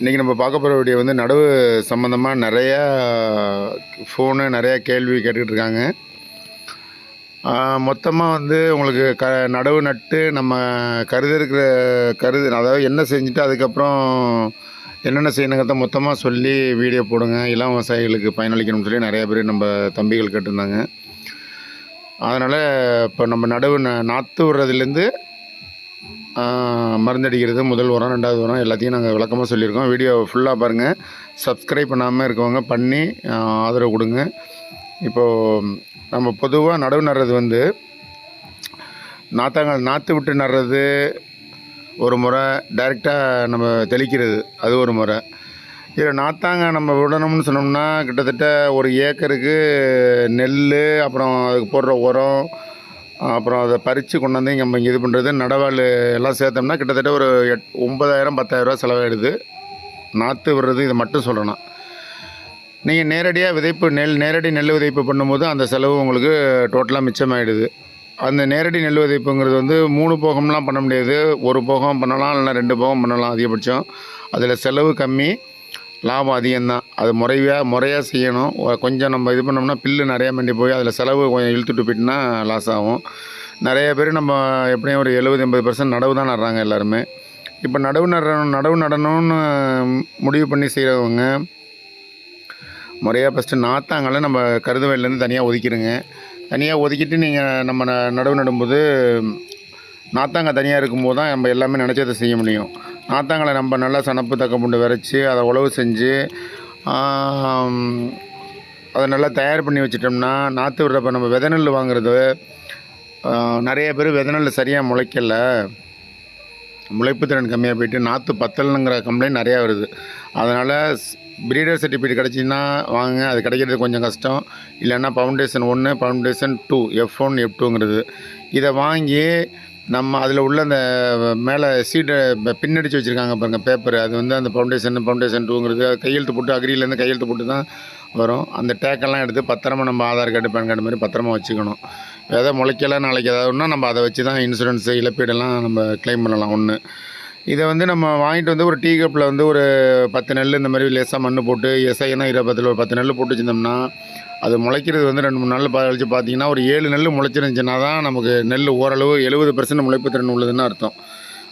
இன்றைக்கி நம்ம பார்க்க போகிற வீடியோ வந்து நடவு சம்மந்தமாக நிறையா ஃபோனு நிறையா கேள்வி கேட்டுக்கிட்டு இருக்காங்க. மொத்தமாக வந்து உங்களுக்கு க நடவு நட்டு நம்ம கருது இருக்கிற கருது அதாவது என்ன செஞ்சுட்டு அதுக்கப்புறம் என்னென்ன செய்யணுங்கிறத மொத்தமாக சொல்லி வீடியோ போடுங்க. இளம் விவசாயிகளுக்கு பயனளிக்கணும்னு சொல்லி நிறைய பேர் நம்ம தம்பிகள் கேட்டிருந்தாங்க. அதனால் இப்போ நம்ம நடவு ந- நாற்று விடுறதுலேருந்து மருந்தடிக்கிறது முதல் உரம் ரெண்டாவது உரம் எல்லாத்தையும் நாங்கள் விளக்கமாக சொல்லியிருக்கோம். வீடியோ ஃபுல்லாக பாருங்கள் சப்ஸ்கிரைப் பண்ணாமல் இருக்கவங்க பண்ணி ஆதரவு கொடுங்க. இப்போது நம்ம பொதுவாக நடவு நடுறது வந்து நாத்தாங்கள் நாற்று விட்டு நடுறது ஒரு முறை டைரெக்டாக நம்ம தெளிக்கிறது அது ஒரு முறை. இதில் நாத்தாங்க நம்ம விடணும்னு சொன்னோம்னா கிட்டத்தட்ட ஒரு ஏக்கருக்கு நெல் அப்புறம் அதுக்கு போடுற உரம் அப்புறம் அதை பறித்து கொண்டாந்து நம்ம இங்கே இது பண்ணுறது நடவாள் எல்லாம் சேர்த்தோம்னா கிட்டத்தட்ட ஒரு எட் ஒம்பதாயிரம் பத்தாயிரரூவா செலவாயிடுது. நாற்று விடுறது இதை மட்டும் சொல்லணும். நீங்கள் நேரடியாக விதைப்பு நெல் நேரடி நெல் விதைப்பு பண்ணும்போது அந்த செலவு உங்களுக்கு டோட்டலாக மிச்சமாயிடுது. அந்த நேரடி நெல் விதைப்புங்கிறது வந்து மூணு போகம்லாம் பண்ண முடியாது. ஒரு போகம் பண்ணலாம் இல்லைன்னா ரெண்டு போகம் பண்ணலாம் அதிகபட்சம். அதில் செலவு கம்மி. லாபம் அதிகம்தான். அது முறையாக முறையாக செய்யணும். கொஞ்சம் நம்ம இது பண்ணோம்னா பில்லு நிறையா மண்டி போய் அதில் செலவு கொஞ்சம் இழுத்துட்டு போயிட்டுனா லாஸ் ஆகும். நிறைய பேர் நம்ம எப்படியும் ஒரு எழுபது எண்பது பர்சன்ட் நடவு தான் நடுறாங்க எல்லாருமே. இப்போ நடவு நடணும் நடவு நடணும்னு முடிவு பண்ணி செய்கிறவங்க முறையாக ஃபஸ்ட்டு நாத்தாங்களை நம்ம கருதுவையிலேருந்து தனியாக ஒதுக்கிடுங்க. தனியாக ஒதுக்கிட்டு நீங்கள் நம்ம ந- நடவு நடும்போது நாத்தாங்க தனியாக இருக்கும்போது தான் நம்ம எல்லாமே நினச்சதை செய்ய முடியும். நாத்தாங்களை நம்ம நல்லா சனப்பு தக்கப்புண்டு விரைச்சி அதை உழவு செஞ்சு அதை நல்லா தயார் பண்ணி வச்சிட்டோம்னா நாற்று விடுறப்ப நம்ம விதை நெல் வாங்குறது நிறைய பேர் விதை நெல் சரியாக முளைக்கலை. முளைப்பு திறன் கம்மியாக போயிட்டு நாற்று பத்தலைங்கிற கம்ப்ளைண்ட் நிறையா வருது. அதனால் பிரீடர் சர்டிஃபிகேட் கிடச்சின்னா வாங்க அது கிடைக்கிறது கொஞ்சம் கஷ்டம். இல்லைன்னா ஃபவுண்டேஷன் ஒன்று foundation two F one F டூங்கிறது இதை வாங்கி நம்ம அதில் உள்ள அந்த மேலே சீட்டை பின்னடிச்சு வச்சுருக்காங்க பாருங்கள் பேப்பர் அது வந்து அந்த ஃபவுண்டேஷன் ஃபவுண்டேஷன் டூங்கிறது கையெழுத்து போட்டு அக்ரியிலேருந்து கையெழுத்து போட்டு தான் வரும். அந்த டேக்கெல்லாம் எடுத்து பத்திரமா நம்ம ஆதார் கார்டு பேன் கார்டு மாதிரி பத்திரமா வச்சுக்கணும். எதாவது முளைக்கலாம் நாளைக்கு ஏதாவதுனா நம்ம அதை வச்சு தான் இன்சூரன்ஸு இழப்பீடெல்லாம் நம்ம க்ளைம் பண்ணலாம். ஒன்று இதை வந்து நம்ம வாங்கிட்டு வந்து ஒரு டீ கப்பில் வந்து ஒரு பத்து நெல் இந்த மாதிரி லேசாக மண் போட்டு எஸ்ஐனா இருபத்தில் ஒரு பத்து நெல் போட்டு வச்சுருந்தோம்னா அது முளைக்கிறது வந்து ரெண்டு மூணு நாள் கழிச்சு பார்த்தீங்கன்னா ஒரு ஏழு நெல் முளைச்சிருந்துச்சுன்னா தான் நமக்கு நெல் ஓரளவு எழுபது பர்சன்ட் முளைப்பு திறன் உள்ளதுன்னு அர்த்தம்.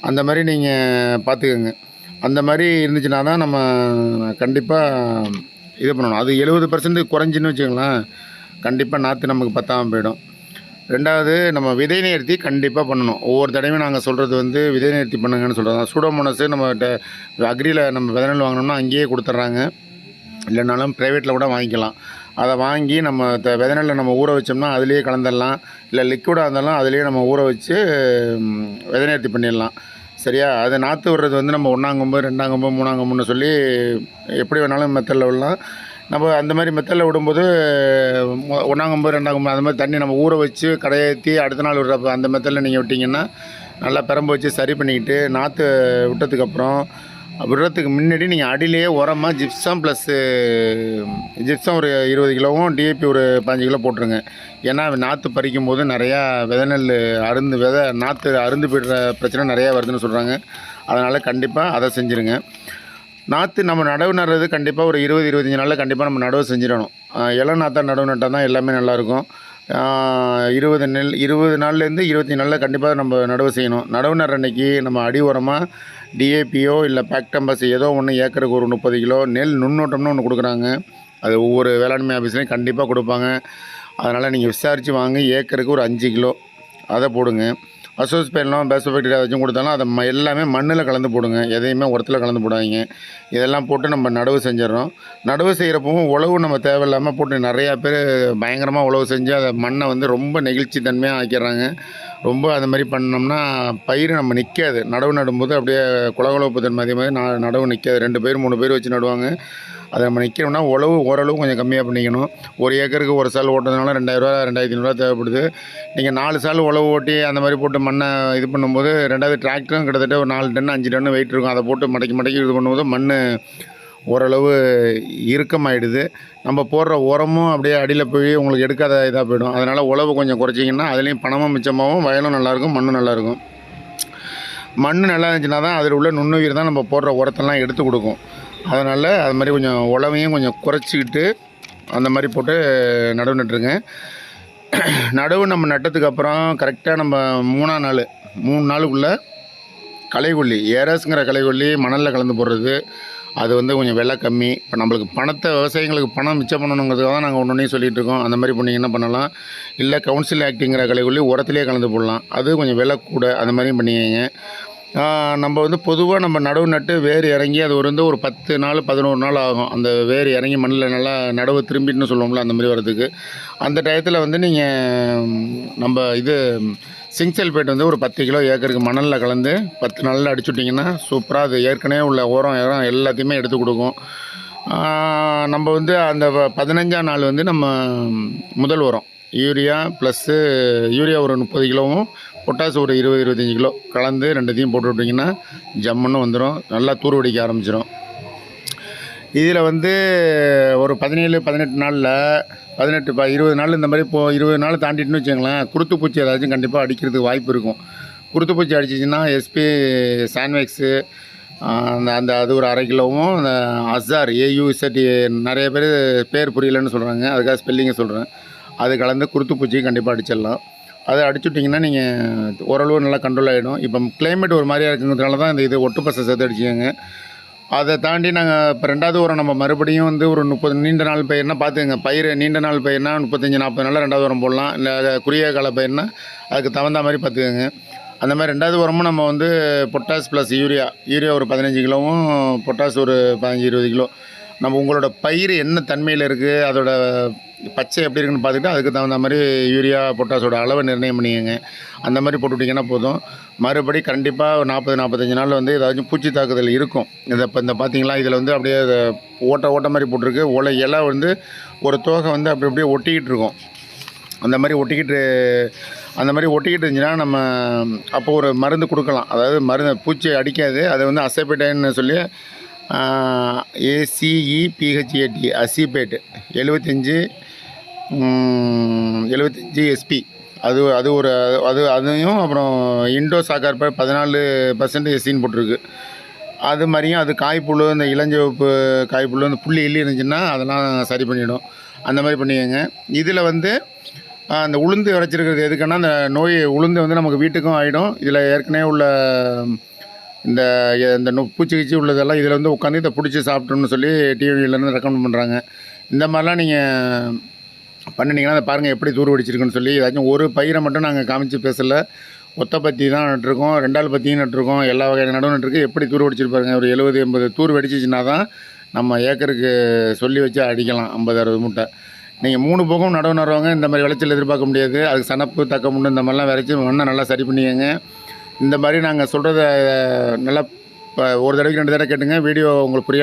அந்த மாதிரி நீங்கள் பார்த்துக்கோங்க. அந்த மாதிரி இருந்துச்சுன்னா தான் நம்ம கண்டிப்பாக இது பண்ணணும். அது எழுபது பர்சன்ட் குறைஞ்சின்னு வச்சுக்கோங்களேன். கண்டிப்பாக நாற்று நமக்கு பத்தாமல் போயிடும். ரெண்டாவது நம்ம விதை நேர்த்தி கண்டிப்பாக பண்ணணும். ஒவ்வொரு தடவையும் நாங்கள் சொல்கிறது வந்து விதை நேர்த்தி பண்ணுங்கன்னு சொல்கிறது சூடோமோனஸு நம்ம அக்ரியில் நம்ம விதைநெல் வாங்கினோம்னா அங்கேயே கொடுத்துட்றாங்க இல்லைனாலும் ப்ரைவேட்டில் கூட வாங்கிக்கலாம். அதை வாங்கி நம்ம த விதை நம்ம ஊற வச்சோம்னா அதுலேயே கலந்துடலாம் இல்லை லிக்விடாக இருந்தாலும் அதுலேயே நம்ம ஊற வச்சு ம், விதை நேர்த்தி பண்ணிடலாம் சரியா? அது நாற்று விடுறது வந்து நம்ம ஒன்றாங்கொம்பு ரெண்டாங்கொம்பு மூணாங்கொம்புன்னு சொல்லி எப்படி வேணாலும் மெத்தடில் விடலாம். நம்ம அந்த மாதிரி மெத்தலில் விடும்போது மொ- ரெண்டாம் அந்த மாதிரி தண்ணி நம்ம ஊற வச்சு கடையேற்றி அடுத்த நாள் விடுறப்ப அந்த மெத்தலில் நீங்கள் விட்டிங்கன்னா நல்லா பெரம்பு வச்சு சரி பண்ணிக்கிட்டு நாற்று விட்டதுக்கப்புறம் விடுறதுக்கு முன்னாடி நீங்கள் அடியிலேயே உரமாக ஜிப்சம் ப்ளஸ்ஸு ஜிப்சம் ஒரு இருபது கிலோவும் டிஏபி ஒரு பதினஞ்சு கிலோ போட்டுருங்க. ஏன்னா நாற்று பறிக்கும் போது நிறையா விதை நெல் அருந்து விதை நாற்று அருந்து போய்டுற பிரச்சனை நிறையா வருதுன்னு சொல்கிறாங்க அதனால் கண்டிப்பாக அதை செஞ்சுருங்க. நாற்று நம்ம நடவு நடுறது கண்டிப்பாக ஒரு இருபது இருபத்தஞ்சி நாளில் கண்டிப்பாக நம்ம நடவு செஞ்சிடணும். இலை இளம் நாற்றா நடவு நட்டால் தான் எல்லாமே நல்லாயிருக்கும் இருபது நெல் இருபது நாள்லேருந்து இருபத்தி நாளில் கண்டிப்பாக நம்ம நடவு செய்யணும். நடவு நடுற அன்னைக்கு நம்ம அடி உரமாக டிஏபியோ இல்லை பேக்டம்பஸ் ஏதோ ஒன்று ஏக்கருக்கு ஒரு முப்பது கிலோ நெல் நுண்ணோட்டம்னு ஒன்று கொடுக்குறாங்க. அது ஒவ்வொரு வேளாண்மை ஆஃபீஸ்லேயும் கண்டிப்பாக கொடுப்பாங்க. அதனால் நீங்கள் விசாரித்து வாங்க. ஏக்கருக்கு ஒரு அஞ்சு கிலோ. அதை போடுங்க. அசோஸ் பேர்லாம் பேசோபேக்டீரியா வச்சும் கொடுத்தாலும் அதை எல்லாமே மண்ணில் கலந்து போடுங்க. எதையுமே உரத்தில் கலந்து போடாதீங்க. இதெல்லாம் போட்டு நம்ம நடவு செஞ்சிடறோம். நடவு செய்கிறப்பவும் உழவு நம்ம தேவையில்லாமல் போட்டு நிறையா பேர் பயங்கரமாக உழவு செஞ்சு அதை மண்ணை வந்து ரொம்ப நெகிழ்ச்சி தன்மையாக ஆக்கிடுறாங்க. ரொம்ப அந்த மாதிரி பண்ணோம்னா பயிர் நம்ம நிற்காது நடவு நடும்போது அப்படியே குலகுலப்பு தன்மை அதே மாதிரி ந- நடவு நிற்காது ரெண்டு பேர் மூணு பேர் வச்சு நடுவாங்க. அதை நம்ம நிற்கணும்னா உழவு ஓரளவு கொஞ்சம் கம்மியாக பண்ணிக்கணும். ஒரு ஏக்கருக்கு ஒரு சால் ஓட்டுறதுனால ரெண்டாயிரரூவா ரெண்டாயிரத்தி ஐநூறுரூவா தேவைப்படுது. நீங்கள் நாலு சால் உழவு ஓட்டி அந்த மாதிரி போட்டு மண்ணை இது பண்ணும்போது ரெண்டாவது டிராக்டரும் கிட்டத்தட்ட ஒரு நாலு டன் அஞ்சு டன் வெயிட் இருக்கும். அதை போட்டு மடக்கி மடக்கி இது பண்ணும்போது மண் ஓரளவு இறுக்கமாயிடுது. நம்ம போடுற உரமும் அப்படியே அடியில் போய் உங்களுக்கு எடுக்காத இதாக போயிடும். அதனால் உழவு கொஞ்சம் குறைச்சிங்கன்னா அதுலேயும் பணமும் மிச்சமாகவும் வயலும் நல்லாயிருக்கும் மண்ணும் நல்லாயிருக்கும். மண் நல்லா இருந்துச்சுன்னா தான் அதில் உள்ள நுண்ணுயிர் தான் நம்ம போடுற உரத்தெல்லாம் எடுத்து கொடுக்கும். அதனால் அது மாதிரி கொஞ்சம் உழவையும் கொஞ்சம் குறைச்சிக்கிட்டு அந்த மாதிரி போட்டு நடவு நட்டுருங்க. நடவு நம்ம நட்டதுக்கப்புறம் கரெக்டாக நம்ம மூணாம் நாள் மூணு நாளுக்குள்ளே களைகொல்லி ஏரஸ்ங்கிற களைகொல்லி மணலில் கலந்து போடுறது. அது வந்து கொஞ்சம் விலை கம்மி. இப்போ நம்மளுக்கு பணத்தை விவசாயிங்களுக்கு பணம் மிச்சம் பண்ணணுங்கிறதுக்காக தான் நாங்கள் ஒன்று ஒன்றையும் சொல்லிகிட்டு இருக்கோம் அந்த மாதிரி பண்ணிங்கன்னா பண்ணலாம். இல்லை கவுன்சில் ஆக்டிங்கிற களைக்கொல்லி உரத்துலேயே கலந்து போடலாம். அது கொஞ்சம் விலை கூட அந்த மாதிரியும் பண்ணிக்கங்க. நம்ம வந்து பொதுவாக நம்ம நடவு நட்டு வேர் இறங்கி அது ஒரு வந்து ஒரு பத்து நாள் பதினோரு நாள் ஆகும். அந்த வேர் இறங்கி மண்ணில் நல்லா நடவு திரும்பிட்டுன்னு சொல்லுவோம்ல அந்த மாதிரி வரதுக்கு அந்த டயத்தில் வந்து நீங்கள் நம்ம இது சிங்க் சல்பேட் வந்து ஒரு பத்து கிலோ ஏக்கருக்கு மணலில் கலந்து பத்து நாளில் அடிச்சுட்டிங்கன்னா சூப்பராக அது ஏற்கனவே உள்ள உரம் இறம் எல்லாத்தையுமே எடுத்து கொடுக்கும். நம்ம வந்து அந்த பதினஞ்சாம் நாள் வந்து நம்ம முதல் உரம். யூரியா ப்ளஸ்ஸு யூரியா ஒரு முப்பது கிலோவும் பொட்டாசு ஒரு இருபது இருபத்தஞ்சி கிலோ. கலந்து ரெண்டுத்தையும் போட்டு விட்டிங்கன்னா ஜம்முன்னு வந்துடும் நல்லா தூர் வெடிக்க ஆரம்பிச்சிடும் இதில் வந்து ஒரு பதினேழு பதினெட்டு நாளில் பதினெட்டு ப இருபது நாள் இந்த மாதிரி இப்போ இருபது நாள் தாண்டிட்டுன்னு வச்சுங்களேன் குருத்து பூச்சி ஏதாச்சும் கண்டிப்பாக அடிக்கிறதுக்கு வாய்ப்பு இருக்கும். குருத்து பூச்சி அடிச்சிச்சின்னா எஸ்பி சான்வேக்ஸு அந்த அந்த அது ஒரு அரை கிலோவும் அந்த அசார் ஏயூசட்டி நிறைய பேர் பேர் புரியலன்னு சொல்கிறாங்க அதுக்காக ஸ்பெல்லிங்கை சொல்கிறேன் அது கலந்து குருத்து பூச்சியும் கண்டிப்பாக அடிச்சிடலாம். அதை அடிச்சுட்டிங்கன்னா நீங்கள் ஓரளவு நல்லா கண்ட்ரோல் ஆகிடும் இப்போ கிளைமேட் ஒரு மாதிரியா இருக்குங்கிறதுனால தான் இந்த இது ஒட்டு பசை சேர்த்து அடிச்சுக்கோங்க அதை தாண்டி நாங்கள் இப்போ ரெண்டாவது உரம் நம்ம மறுபடியும் வந்து ஒரு முப்பது நீண்ட நாள் பயிர்னா பார்த்துங்க பயிர் நீண்ட நாள் பயிர்னா முப்பத்தஞ்சு நாற்பது நாளில் ரெண்டாவது உரம் போடலாம். இல்லை குறுகிய கால பயிர்னா அதுக்கு தகுந்த மாதிரி பார்த்துக்கோங்க அந்த மாதிரி ரெண்டாவது உரமும் நம்ம வந்து பொட்டாஸ் ப்ளஸ் யூரியா யூரியா ஒரு பதினஞ்சு கிலோவும் பொட்டாஸ் ஒரு பதினஞ்சு இருபது கிலோ. நம்ம உங்களோட பயிர் என்ன தன்மையில் இருக்குது அதோட பச்சை எப்படி இருக்குன்னு பார்த்துட்டு அதுக்கு தகுந்த மாதிரி யூரியா பொட்டாஸோட அளவை நிர்ணயம் பண்ணிக்கோங்க. அந்த மாதிரி போட்டு விட்டிங்கன்னா போதும். மறுபடி கண்டிப்பாக ஒரு நாற்பது நாற்பத்தஞ்சு நாள் வந்து ஏதாச்சும் பூச்சி தாக்குதல் இருக்கும். இதை இப்போ இந்த பார்த்தீங்களா இதில் வந்து அப்படியே ஓட்ட ஓட்ட மாதிரி போட்டிருக்கு. ஒலை இலை வந்து ஒரு தோகை வந்து அப்படி அப்படியே ஒட்டிக்கிட்டு இருக்கும். அந்த மாதிரி ஒட்டிக்கிட்டு அந்த மாதிரி ஒட்டிக்கிட்டு இருந்துச்சுன்னா நம்ம அப்போ ஒரு மருந்து கொடுக்கலாம். அதாவது மருந்து பூச்சி அடிக்காது. அதை வந்து அசைபேட்டைன்னு சொல்லி ஏசிஇ பிஹெச்ஏடி அசிபேட்டு. எழுபத்தஞ்சி எழுபத்தஞ்சி எஸ்பி அது அது ஒரு அது அதையும் அப்புறம் இண்டோ சாக்கார் பதினாலு பர்சன்ட் எஸ்சின்னு போட்டிருக்கு. அது மாதிரியும் அது காய்ப்புழு இந்த இளஞ்சிவப்பு காய்ப்புழு இந்த புள்ளி இல்லி இருந்துச்சுன்னா அதெல்லாம் சரி பண்ணிவிடும் அந்த மாதிரி பண்ணிக்கோங்க. இதில் வந்து அந்த உளுந்து விளைச்சிருக்கிறது எதுக்குன்னா அந்த நோய் உளுந்து வந்து நமக்கு வீட்டுக்கும் ஆகிடும் இதில் ஏற்கனவே உள்ள இந்த இந்த பூச்சி கீச்சி உள்ளதெல்லாம் இதில் வந்து உட்காந்து இதை பிடிச்சி சாப்பிட்டோம்னு சொல்லி டிவியிலேருந்து ரெக்கமெண்ட் பண்ணுறாங்க இந்த மாதிரிலாம் நீங்கள் பண்ணினீங்கன்னா அதை பாருங்கள் எப்படி தூர் வெடிச்சிருக்குன்னு சொல்லி ஏதாச்சும் ஒரு பயிரை மட்டும் நாங்கள் காமிச்சு பேசலை. ஒத்த பத்தி தான் நட்டுருக்கோம் ரெண்டாள் பத்தியும் நட்டிருக்கோம் எல்லா வகையான நடவு நட்டுருக்கு. எப்படி தூர் வெடிச்சிருப்பாருங்க ஒரு எழுபது எண்பது தூர் வெடிச்சிச்சின்னா தான் நம்ம ஏக்கருக்கு சொல்லி வச்சு அடிக்கலாம் ஐம்பது அறுபது மூட்டை. நீங்கள் மூணு போகம் நடவு நடுறவங்க இந்த மாதிரி விளைச்சல் எதிர்பார்க்க முடியாது. அதுக்கு சனப்பு தக்க முண்டு இந்த மாதிரிலாம் விளைச்சி மண்ணை நல்லா சரி பண்ணிக்கங்க. இந்த மாதிரி நாங்கள் சொல்கிறத நல்லா இப்போ ஒரு தடவைக்கு ரெண்டு தடவை கேட்டுங்க. வீடியோ உங்களுக்கு புரிய